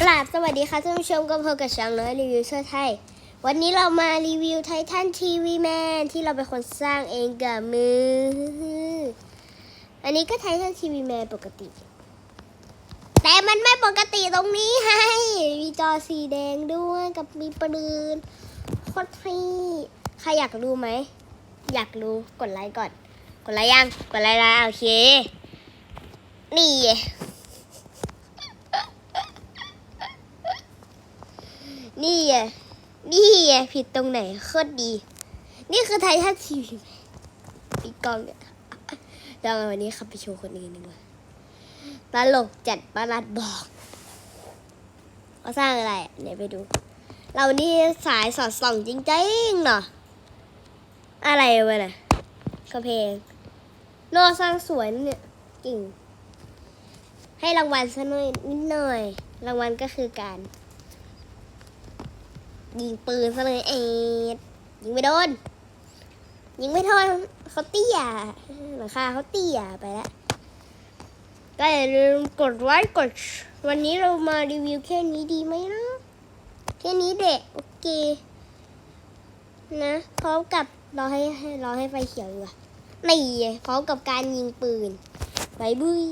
กราบสวัสดีค่ะท่านผู้ชมกับพบกับช่องน้อยรีวิวเสื้อไทย วันนี้เรามารีวิวไททันทีวีแมนที่เราเป็นคนสร้างเองกับมือ อันนี้ก็ไททันทีวีแมนปกติ แต่มันไม่ปกติตรงนี้ให้ มีจอสีแดงด้วยกับมีปืนโคตรเท่ใครอยากรู้ไหม อยากรู้กดไลค์ก่อน กดไลค์ยัง กดไลค์แล้วโอเค นี่ นี่ไงนี่ไงผิดตรงไหนโคตรดี นี่คือไททันทีวีปีกล้องเนี่ยเราเอาวันนี้ขับไปโชว์คนอื่นดีกว่าตลกจัดประหลัดบอกเขาสร้างอะไรเดี๋ยวไปดู เรานี่สายสอดส่องจริงๆเนาะอะไรวะน่ะกระเพงโนสร้างสวยนเนี่ยจริง ให้รางวัลซะหน่อยนิดหน่อย รางวัลก็คือการ ยิงปืนซะเลยเอ็ดยิงไม่โดน ยิงไม่โดนเขาเตี้ยหลังคาเขาเตี้ยไปแล้วก็อย่าลืมกดไลค์กด วันนี้เรามารีวิวแค่นี้ดีไหมนะแค่นี้เด็กโอเคนะพร้อมกับรอให้รอให้ไฟเขียวดีกว่านี่พร้อมกับการยิงปืนบายบุย